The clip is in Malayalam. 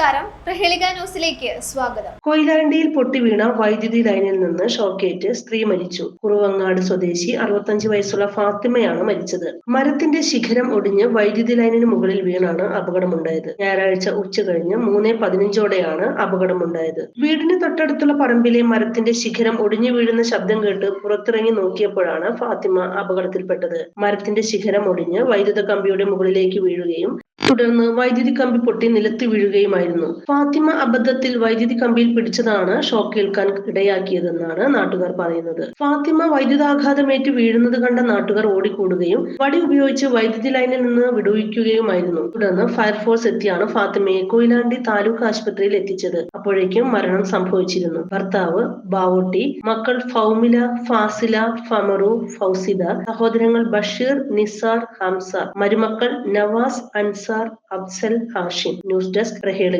നമസ്കാരം. പ്രഹേളിക ന്യൂസിലേക്ക് സ്വാഗതം. കൊയിലാണ്ടിയിൽ പൊട്ടിവീണ വൈദ്യുതി ലൈനിൽ നിന്ന് ഷോക്കേറ്റ് സ്ത്രീ മരിച്ചു. കുറുവങ്ങാട് സ്വദേശി അറുപത്തഞ്ച് വയസ്സുള്ള ഫാത്തിമയാണ് മരിച്ചത്. മരത്തിന്റെ ശിഖരം ഒടിഞ്ഞ് വൈദ്യുതി ലൈനിന് മുകളിൽ വീണാണ് അപകടമുണ്ടായത്. ഞായറാഴ്ച ഉച്ച കഴിഞ്ഞ് മൂന്ന് പതിനഞ്ചോടെയാണ് അപകടമുണ്ടായത്. വീടിന് തൊട്ടടുത്തുള്ള പറമ്പിലെ മരത്തിന്റെ ശിഖരം ഒടിഞ്ഞു വീഴുന്ന ശബ്ദം കേട്ട് പുറത്തിറങ്ങി നോക്കിയപ്പോഴാണ് ഫാത്തിമ അപകടത്തിൽപ്പെട്ടത്. മരത്തിന്റെ ശിഖരം ഒടിഞ്ഞ് വൈദ്യുത കമ്പിയുടെ മുകളിലേക്ക് വീഴുകയും തുടർന്ന് വൈദ്യുതി കമ്പി പൊട്ടി നിലത്ത് വീഴുകയുമായിരുന്നു. ഫാത്തിമ അബദ്ധത്തിൽ വൈദ്യുതി കമ്പിയിൽ പിടിച്ചതാണ് ഷോക്കേൽക്കാൻ ഇടയാക്കിയതെന്നാണ് നാട്ടുകാർ പറയുന്നത്. ഫാത്തിമ വൈദ്യുതാഘാതമേറ്റ് വീഴുന്നത് കണ്ട നാട്ടുകാർ ഓടിക്കൂടുകയും വടി ഉപയോഗിച്ച് വൈദ്യുതി ലൈനിൽ നിന്ന് വിടുവിക്കുകയുമായിരുന്നു. തുടർന്ന് ഫയർഫോഴ്സ് എത്തിയാണ് ഫാത്തിമയെ കൊയിലാണ്ടി താലൂക്ക് ആശുപത്രിയിൽ എത്തിച്ചത്. അപ്പോഴേക്കും മരണം സംഭവിച്ചിരുന്നു. ഭർത്താവ് ബാവോട്ടി മക്കൾ ഫൗമില ഫാസില ഫമറു ഫൗസിദ സഹോദരങ്ങൾ ബഷീർ നിസാർ ഹംസ മരുമക്കൾ നവാസ് അൻസാർ അഫ്സൽ ഹാഷിം. ന്യൂസ് ഡെസ്ക് പ്രഹേളിക